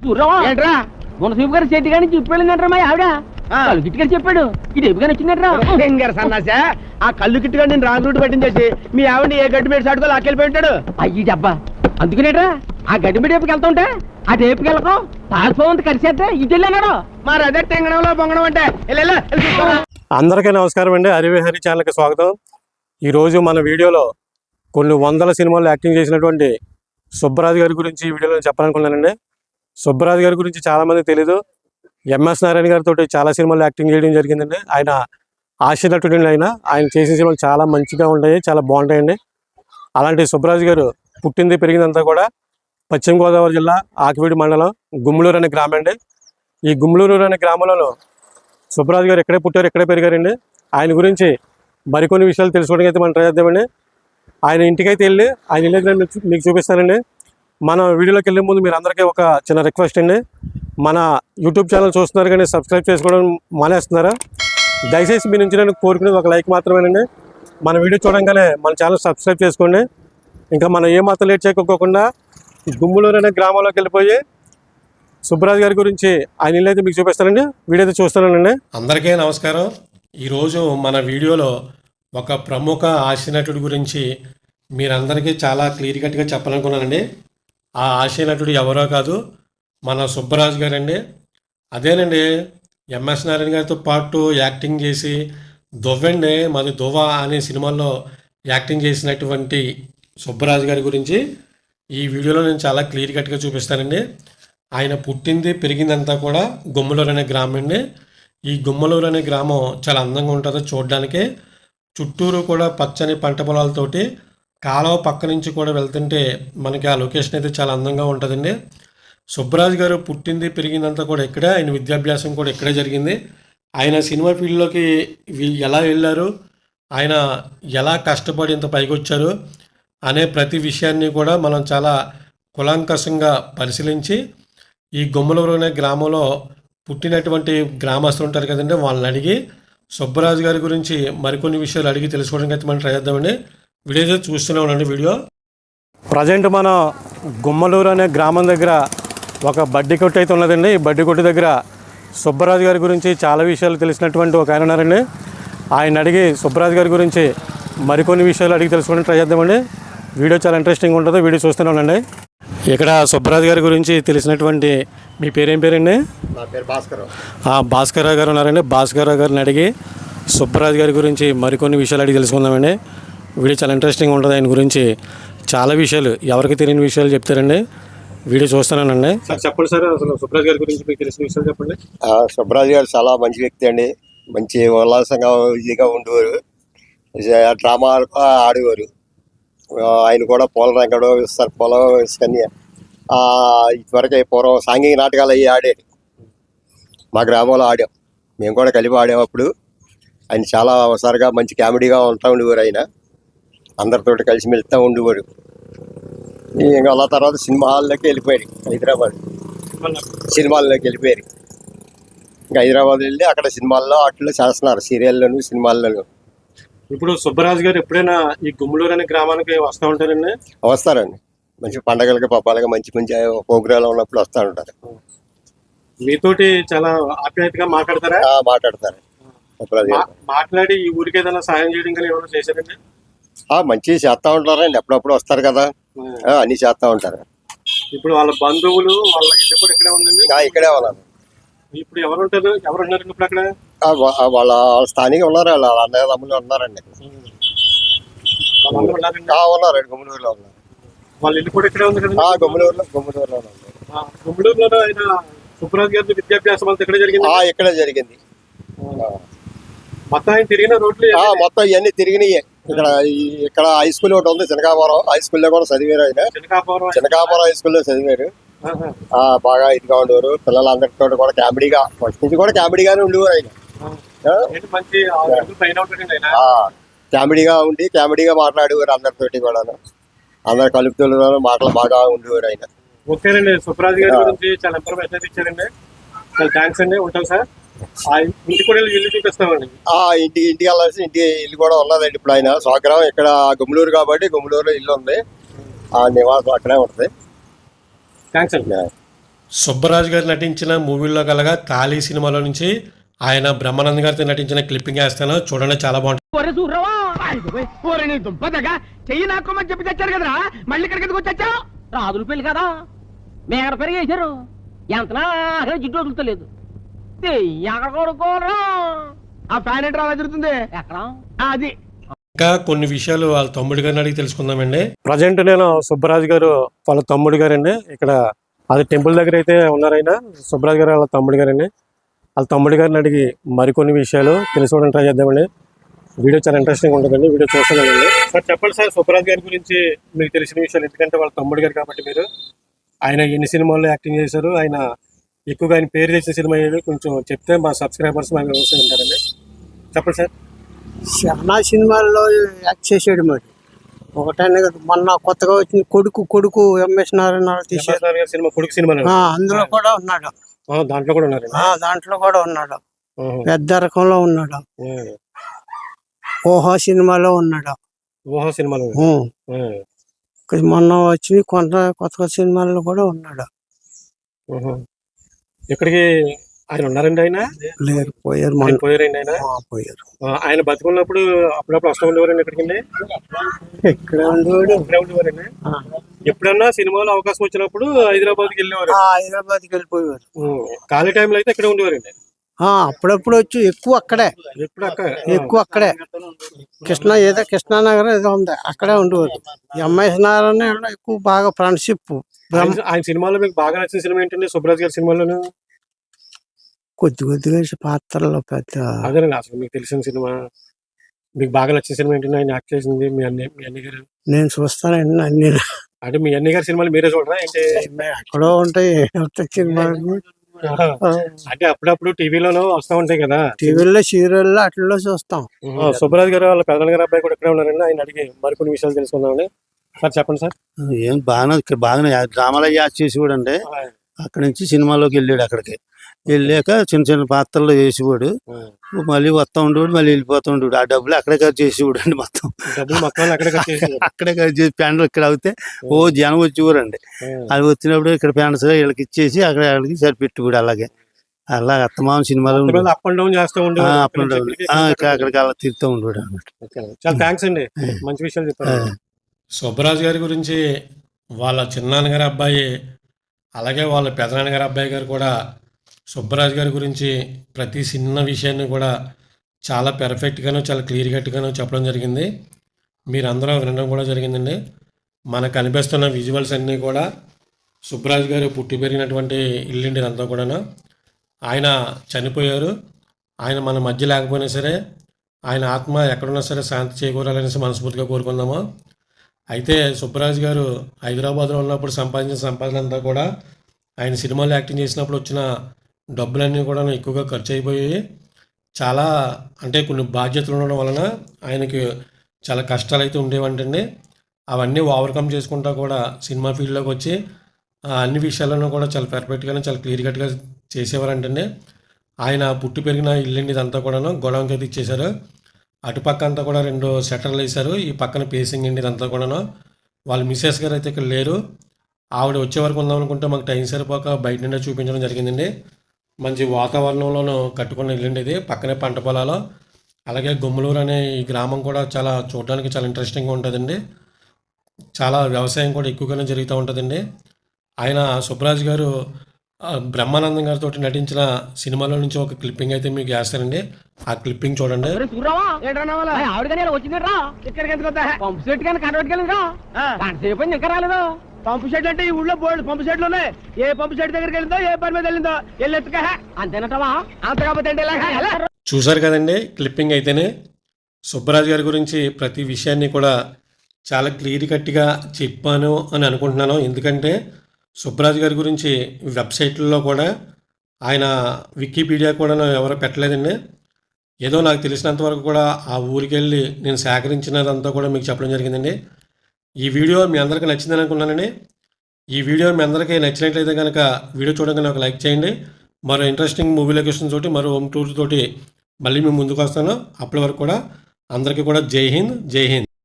ఏంట్రా? మునసీపు గారి చేతి కానీ చెప్పాడు మా ఆవిడ. ఆ. కళ్ళు గిట్టి గారు చెప్పాడు. ఇది ఎప్పుగా వచ్చిందంటరా? ఫింగర్ సన్నాసా? ఆ కళ్ళు కిట్టుగా నేను రాంగ్ రూట్ పట్టించేసి మీ ఆవిడ ఏ గడ్డి మీద సాటుకో లాక్కెళ్ళిపోయి ఉంటాడు? అయ్యి డబ్బా. అందుకునేట్రా? ఆ గడ్డి మీద ఏపుకి వెళ్తా ఉంటే? ఆ టేపుకి వెళ్ళకం. పాల్పోవంత కలిసేస్తే ఇటు వెళ్ళాడు మరి అదే టెంగడంలో బొంగడం అంటే. అందరికీ నమస్కారం అండి. హరివిహరి ఛానల్కి స్వాగతం. ఈరోజు మన వీడియోలో కొన్ని వందల సినిమాల్లో యాక్టింగ్ చేసినటువంటి సుబ్బరాజు గారి గురించి ఈ వీడియోలో చెప్పాలనుకున్నానండి. సుబ్బరాజు గారి గురించి చాలామంది తెలీదు. ఎంఎస్ నారాయణ గారితో చాలా సినిమాలు యాక్టింగ్ చేయడం జరిగిందండి. ఆయన ఆశ ఆయన. ఆయన చేసిన సినిమాలు చాలా మంచిగా ఉంటాయి చాలా బాగుంటాయండి. అలాంటి సుబ్బరాజు గారు పుట్టింది పెరిగిందంతా కూడా పశ్చిమ గోదావరి జిల్లా ఆకివీడి మండలం గుమ్మలూరు అనే గ్రామం అండి ఈ గుమ్మలూరు అనే గ్రామంలో సుబ్బరాజు గారు ఎక్కడే పుట్టారు ఎక్కడే పెరిగారండి. ఆయన గురించి మరికొన్ని విషయాలు తెలుసుకోవడానికి అయితే మనం ట్రై చేద్దామండి. ఆయన ఇంటికైతే వెళ్ళి ఆయన ఇల్లు మీకు చూపిస్తానండి. మన వీడియోలోకి వెళ్ళే ముందు మీరు అందరికీ ఒక చిన్న రిక్వెస్ట్ అండి. మన యూట్యూబ్ ఛానల్ చూస్తున్నారు కానీ సబ్స్క్రైబ్ చేసుకోవడం మానేస్తున్నారా? దయచేసి మీ నుంచి నేను కోరుకునేది ఒక లైక్ మాత్రమేనండి. మన వీడియో చూడంగానే మన ఛానల్ సబ్స్క్రైబ్ చేసుకోండి. ఇంకా మనం ఏమాత్రం లేట్ చేయకోకుండా గుమ్ములూరు అనే గ్రామంలోకి వెళ్ళిపోయి సుబ్బరాజు గారి గురించి ఆయన ఇల్లు అయితే మీకు చూపిస్తానండి. వీడియో అయితే చూస్తానండి. అందరికీ నమస్కారం. ఈరోజు మన వీడియోలో ఒక ప్రముఖ హాస్యనటుడి గురించి మీరందరికీ చాలా క్లియర్ కట్గా చెప్పాలనుకున్నానండి. ఆ హాస్యనటుడు ఎవరో కాదు మన సుబ్బరాజు గారండి. అదేనండి ఎంఎస్ నారాయణ గారితో పాటు యాక్టింగ్ చేసి దువ్వండి మాది దువ్వ అనే సినిమాల్లో యాక్టింగ్ చేసినటువంటి సుబ్బరాజు గారి గురించి ఈ వీడియోలో నేను చాలా క్లియర్ కట్గా చూపిస్తానండి. ఆయన పుట్టింది పెరిగిందంతా కూడా గుమ్మలూరు అనే గ్రామం అండి ఈ గుమ్మలూరు అనే గ్రామం చాలా అందంగా ఉంటుంది చూడడానికి. చుట్టూరు కూడా పచ్చని పంట పొలాలతోటి కాలువ పక్క నుంచి కూడా వెళ్తుంటే మనకి ఆ లొకేషన్ అయితే చాలా అందంగా ఉంటుందండి. సుబ్బరాజు గారు పుట్టింది పెరిగిందంతా కూడా ఇక్కడే. ఆయన విద్యాభ్యాసం కూడా ఇక్కడే జరిగింది. ఆయన సినిమా ఫీల్డ్లోకి ఎలా వెళ్ళారు? ఆయన ఎలా కష్టపడి ఇంత పైకి వచ్చారు? అనే ప్రతి విషయాన్ని కూడా మనం చాలా కులాంకషంగా పరిశీలించి ఈ గుమ్మలూరు అనే గ్రామంలో పుట్టినటువంటి గ్రామస్తులు ఉంటారు కదండి వాళ్ళని అడిగి సుబ్బరాజు గారి గురించి మరికొన్ని విషయాలు అడిగి తెలుసుకోవడానికి అయితే మనం ట్రై చేద్దామండి. వీడియో చూస్తూనే ఉండండి వీడియో. ప్రజెంట్ మన గుమ్మలూరు అనే గ్రామం దగ్గర ఒక బడ్డీ కొట్టు అయితే ఉన్నదండి. ఈ బడ్డీ కొట్టు దగ్గర సుబ్బరాజు గారి గురించి చాలా విషయాలు తెలిసినటువంటి ఒక ఆయన ఉన్నారండి. ఆయన అడిగి సుబ్బరాజు గారి గురించి మరికొన్ని విషయాలు అడిగి తెలుసుకోవడానికి ట్రై చేద్దామండి. వీడియో చాలా ఇంట్రెస్టింగ్ ఉంటుంది. వీడియో చూస్తూనే ఉండండి. ఇక్కడ సుబ్బరాజు గారి గురించి తెలిసినటువంటి మీ పేరేం పేరండి? నా పేరు భాస్కర్. ఆ భాస్కర్ గారు ఉన్నారండి. భాస్కర్ గారిని అడిగి సుబ్బరాజు గారి గురించి మరికొన్ని విషయాలు అడిగి తెలుసుకుందామండి. వీడియో చాలా ఇంట్రెస్టింగ్ ఉంటుంది. ఆయన గురించి చాలా విషయాలు ఎవరికి తెలియని విషయాలు చెప్తారండి. వీడియో చూస్తున్నానండి. సార్ చెప్పండి సార్ అసలు సుబ్బరాజు గారి గురించి మీకు తెలిసిన విషయాలు చెప్పండి. ఆ, సుబ్బరాజు గారు చాలా మంచి వ్యక్తి అండి. మంచి ఉల్లాసంగా ఇదిగా ఉండేవారు. డ్రామా ఆడేవారు. ఆయన కూడా పూల రంగడు ఇస్తారు పొలం ఇసుకని ఇదివరకే పూర్వం సాంఘిక నాటకాలు అవి ఆడేది మా గ్రామంలో ఆడాం. మేము కూడా కలిపి ఆడాం అప్పుడు. ఆయన చాలా ఒకసారిగా మంచి కామెడీగా ఉంటా ఉండేవారు ఆయన. అందరితోటి కలిసి మెలుస్తూ ఉండేవారు. ఇంకా అలా తర్వాత సినిమా హాల్లోకి వెళ్ళిపోయాడు హైదరాబాద్. సినిమాల్లోకి వెళ్ళిపోయారు. ఇంకా హైదరాబాద్ వెళ్ళి అక్కడ సినిమాల్లో అట్లా చేస్తున్నారు సీరియల్లోను సినిమాల్లోను. ఇప్పుడు సుబ్బరాజు గారు ఎప్పుడైనా ఈ గుమ్మలూరు అనే గ్రామానికి వస్తూ ఉంటారండి? వస్తారండి. మంచి పండగలకి పబ్బాలకి మంచి మంచి ప్రోగ్రాంలు ఉన్నప్పుడు వస్తూ ఉంటారు. మీతోటి చాలా ఆప్యాయతగా మాట్లాడతారా? ఆ, మాట్లాడతారు. మాట్లాడి ఈ ఊరికి ఏదైనా సాయం చేయడం కానీ ఏమైనా చేశారండి? ఆ, మంచిగా చేస్తూ ఉంటారండి. అప్పుడప్పుడు వస్తారు కదా. అన్ని చేస్తూ ఉంటారు. ఇప్పుడు వాళ్ళ బంధువులు వాళ్ళ ఇల్లు కూడా ఇక్కడే ఉందండి? ఇక్కడే ఉన్నారు ఇప్పుడు ఎవరు ఉంటారు? ఎవరు ఉన్నారండి ఇప్పుడు అక్కడ? వాళ్ళ స్థానిక ఉన్నారు. వాళ్ళ అన్నయ్య తమ్ముళ్ళు ఉన్నారండి. ఉన్నారండి. గుమ్మలూరులో ఉన్నారు. వాళ్ళ ఇల్లు కూడా ఇక్కడే ఉంది ఆ, కదండి గుమ్మలూరులో గుమ్మలూరులో ఉన్నారు గుమ్మడిలో ఆయన సుబ్బరాజు గారి విద్యాభ్యాసం అంతా ఇక్కడే జరిగింది? ఆ, ఇక్కడే జరిగింది. మొత్తం ఆయన తిరిగిన రోడ్లు ఆ, మొత్తం ఇవన్నీ తిరిగినాయి. ఇక్కడ ఇక్కడ హై స్కూల్ ఒకటి ఉంది శనకాపురం హై స్కూల్లో కూడా చదివారు ఆయన. శనకాపురం హై స్కూల్లో చదివారు. బాగా ఇదిగా ఉండేవారు. పిల్లలందరితో కూడా కామెడీగా ఫస్ట్ నుంచి కూడా కామెడీగానే ఉండేవారు ఆయన. కామెడీగా ఉండి కామెడీగా మాట్లాడేవారు అందరితోటి కూడా అందరు కలుపుతున్నారు మాటలు బాగా ఉండేవారు ఆయన. ఓకేనండి. సుబ్బరాజు గారి గురించి చాలా ఇన్ఫర్మేషన్ ఇచ్చారండి. చాలా థ్యాంక్స్ అండి. ఉంటాం సార్. ఆ ఆ ఇంటికి ఇంటికి వెళ్ళాల్సి ఇంటి ఇల్లు కూడా ఉన్నదండి ఇప్పుడు ఆయన. స్వగ్రామం ఇక్కడ గుమ్మలూరు కాబట్టి గుమ్మలూరులో ఇల్లు ఉంది. ఆ నివాసం అక్కడే ఉంటుంది. థ్యాంక్స్ అండి. సుబ్బరాజు గారు నటించిన మూవీల్లో కలగా తాళీ సినిమాలో నుంచి ఆయన బ్రహ్మానంద్ గారితో నటించిన క్లిప్పింగ్ వేస్తాను. చూడండి చాలా బాగుంటుంది. రాజుల పెళ్ళి కదా. మేకడ పెరిగేశారు. ఎంతనా జిడ్డు వదులుతలేదు. ఎక్కడ కొడుకోరా ఆ ఫ్యాన్ ఏంట్రా అలా తిరుగుతుంది? ఎక్కడ? ఆ, అది. ఇంకా కొన్ని విషయాలు వాళ్ళ తమ్ముడి గారిని అడిగి తెలుసుకుందామండి. ప్రజెంట్ నేను సుబ్బరాజు గారు వాళ్ళ తమ్ముడు గారండి. ఇక్కడ అది టెంపుల్ దగ్గర అయితే ఉన్నారైనా సుబ్బరాజు గారు వాళ్ళ తమ్ముడు గారండి. వాళ్ళ తమ్ముడి గారిని అడిగి మరికొన్ని విషయాలు తెలుసుకోవడానికి ట్రై చేద్దామండి. వీడియో చాలా ఇంట్రెస్టింగ్ ఉంటుందండి. వీడియో చూస్తానండి సార్ చెప్పండి సార్ సుబ్బరాజు గారి గురించి మీకు తెలిసిన విషయాలు. ఎందుకంటే వాళ్ళ తమ్ముడు గారు కాబట్టి మీరు ఆయన ఎన్ని సినిమాల్లో యాక్టింగ్ చేశారు ఆయన ఎక్కువగా ఆయన పేరు తెచ్చిన సినిమా ఏది? కొంచెం చెప్తే మా సబ్స్క్రైబర్స్ మాకు ఉంటారండి చెప్పండి సార్. చాలా సినిమాల్లో యాక్ట్ చేసాడు మరి. ఒకటనే మొన్న కొత్తగా వచ్చిన కొడుకు కొడుకు ఎంఎస్ నారాయణ సినిమా కొడుకు సినిమా అందులో కూడా ఉన్నాడు. దాంట్లో కూడా ఉన్నారు ఆ దాంట్లో కూడా ఉన్నాడు. పెద్ద రకంలో ఉన్నాడు. ఓహో సినిమాలో ఉన్నాడు. ఊహ సినిమాలు మొన్న వచ్చిన కొంత కొత్త సినిమాల్లో కూడా ఉన్నాడు. ఇక్కడికి ఆయన ఉన్నారండి ఆయన? లేరు పోయారు ఆయన పోయారండి ఆయన? పోయారు. ఆయన బతుకున్నప్పుడు అప్పుడప్పుడు వస్తూ ఉండేవారండి ఇక్కడికి ఇక్కడ ఉండేవాడు. ఇక్కడే ఉండేవారండి? ఎప్పుడన్నా సినిమాలో అవకాశం వచ్చినప్పుడు హైదరాబాద్కి వెళ్ళేవారు? హైదరాబాద్కి వెళ్ళిపోయారు ఉం. ఖాళీ టైంలో అయితే ఇక్కడే ఉండేవారండి. అప్పుడప్పుడు వచ్చి ఎక్కువ అక్కడే. ఎక్కువ అక్కడే. కృష్ణ ఏదో కృష్ణానగర్ ఏదో ఉంది అక్కడే ఉండేవారు ఎంఎస్ నారాయణ ఎక్కువ బాగా ఫ్రెండ్షిప్ ఆయన- సినిమాలో మీకు బాగా నచ్చిన సినిమా ఏంటండి? సుబ్రాజ్ గారి సినిమాలోను? కొద్ది కొద్దిగా పాత్రలో పెద్ద అదేనండి అసలు మీకు తెలిసిన సినిమా. మీకు బాగా నచ్చిన సినిమా ఏంటంటే ఆయన యాక్ట్ చేసింది మీ అన్ని మీ అన్ని గారు. నేను చూస్తానండి అన్ని. అంటే మీ అన్ని గారి సినిమాలు మీరే చూడరా? ఏంటి? ఎక్కడో ఉంటాయి సినిమాలు అంటే అప్పుడప్పుడు టీవీలోనూ వస్తూ ఉంటాయి కదా. టీవీలో సీరియల్లో అట్లలో చూస్తాం. ఆ, సుబ్బరాజు గారు వాళ్ళ పెదనాన్న గారు అబ్బాయి కూడా ఇక్కడే ఉన్నారండి. ఆయన అడిగి మరికొన్ని విషయాలు తెలుసుకుందామని సార్ చెప్పండి సార్. ఏం బాగానే ఇక్కడ బాగానే డ్రామాలో యాక్ట్ చేసి కూడా అంటే అక్కడి నుంచి సినిమాలోకి వెళ్ళాడు అక్కడికి. వెళ్ళాక చిన్న చిన్న పాత్రలు వేసేవాడు మళ్ళీ వస్తా ఉండేవాడు మళ్ళీ వెళ్ళిపోతూ ఉండేవాడు. ఆ డబ్బులు అక్కడే ఖర్చు చేసేవాడు అండి మొత్తం అక్కడ ఖర్చు చేసి ప్యాంట్లు ఇక్కడ అవుతే ఓ జనం వచ్చేవారండి. అది వచ్చినప్పుడు ఇక్కడ ప్యాంట్స్ వీళ్ళకి ఇచ్చేసి అక్కడ వాళ్ళకి సరిపెట్టుకోడు అలాగే. అలా అత్తమామ సినిమాలో. అప్ అండ్ డౌన్ చేస్తూ ఉండే ఉండేవాడు. ఆ, ఇక్కడ అక్కడికి అలా తిరుగుతూ ఉండేవాడు అన్నమాట. చాలా థ్యాంక్స్ అండి. మంచి విషయాలు చెప్పారు. సుబ్బరాజు గారి గురించి వాళ్ళ చిన్నాన్నగారి అబ్బాయి అలాగే వాళ్ళ పెదనాన్నగారి అబ్బాయి గారు కూడా సుబ్బరాజు గారి గురించి ప్రతి చిన్న విషయాన్ని కూడా చాలా పెర్ఫెక్ట్గాను చాలా క్లియర్ కట్గాను చెప్పడం జరిగింది. మీరందరూ వినడం కూడా జరిగిందండి. మనకు కనిపిస్తున్న విజువల్స్ అన్నీ కూడా సుబ్బరాజు గారు పుట్టి పెరిగినటువంటి ఇల్లుండి అంతా కూడాను. ఆయన చనిపోయారు. ఆయన మన మధ్య లేకపోయినా సరే ఆయన ఆత్మ ఎక్కడున్నా సరే శాంతి చేకూరాలనేసి మనస్ఫూర్తిగా కోరుకుందాము. అయితే సుబ్బరాజు గారు హైదరాబాద్లో ఉన్నప్పుడు సంపాదించిన సంపాదన అంతా కూడా ఆయన సినిమాలో యాక్టింగ్ చేసినప్పుడు వచ్చిన డబ్బులన్నీ కూడా ఎక్కువగా ఖర్చు అయిపోయి చాలా అంటే కొన్ని బాధ్యతలు ఉండడం వలన ఆయనకి చాలా కష్టాలు అయితే ఉండేవంటండి. అవన్నీ ఓవర్కమ్ చేసుకుంటా కూడా సినిమా ఫీల్డ్లోకి వచ్చి అన్ని విషయాలను కూడా చాలా పర్ఫెక్ట్గానే చాలా క్లియర్ కట్గా చేసేవారంటండి. ఆయన పుట్టి పెరిగిన ఇల్లుండి ఇదంతా కూడాను. గొడవకి అయితే ఇచ్చేశారు. అటుపక్క అంతా కూడా రెండు షట్టర్లు వేశారు. ఈ పక్కన పేసింగ్ అండి ఇదంతా కూడాను. వాళ్ళ మిస్సెస్ గారు అయితే ఇక్కడ లేరు. ఆవిడ వచ్చే వరకు ఉందాం అనుకుంటే మాకు టైం సరిపోక బయట నుండే చూపించడం జరిగిందండి. మంచి వాతావరణంలోనూ కట్టుకున్న ఇల్లుండి ఇది. పక్కనే పంట పొలాలు. అలాగే గుమ్మలూరు అనే ఈ గ్రామం కూడా చాలా చూడడానికి చాలా ఇంట్రెస్టింగ్గా ఉంటుందండి. చాలా వ్యవసాయం కూడా ఎక్కువగానే జరుగుతూ ఉంటుందండి. ఆయన సుబ్బరాజు గారు బ్రహ్మానందం గారితో నటించిన సినిమాలో నుంచి ఒక క్లిప్పింగ్ అయితే మీకు వేస్తానండి. ఆ క్లిప్పింగ్ చూడండి? ఆవిడ ఇక్కడికి ఎందుకు పంపు షెడ్ అంటే ఈ ఊళ్ళో బోర్డు పంపు సెట్లు ఉన్నాయి. ఏ పంపు షెడ్ దగ్గరికి వెళ్ళిందో ఏ పని మీద వెళ్ళిందో వెళ్ళి అంతేనటవా? అంత కాకపోతే చూసారు కదండి క్లిప్పింగ్ అయితేనే. సుబ్బరాజు గారి గురించి ప్రతి విషయాన్ని కూడా చాలా క్లియర్ కట్గా చెప్పాను అని అనుకుంటున్నాను. ఎందుకంటే సుబ్బరాజు గారి గురించి వెబ్సైట్లలో కూడా ఆయన వికీపీడియా కూడా ఎవరు పెట్టలేదండి. ఏదో నాకు తెలిసినంత వరకు కూడా ఆ ఊరికి వెళ్ళి నేను సేకరించినదంతా కూడా మీకు చెప్పడం జరిగిందండి. ఈ వీడియో మీ అందరికీ నచ్చిందని అనుకున్నానండి ఈ వీడియో మీ అందరికీ నచ్చినట్లయితే కనుక వీడియో చూడగానే ఒక లైక్ చేయండి. మరో ఇంట్రెస్టింగ్ మూవీ లొకేషన్ తోటి మరో హోమ్ టూర్ తోటి మళ్ళీ మేము ముందుకు వస్తాను. అప్పటి వరకు కూడా అందరికీ కూడా జై హింద్ జై హింద్.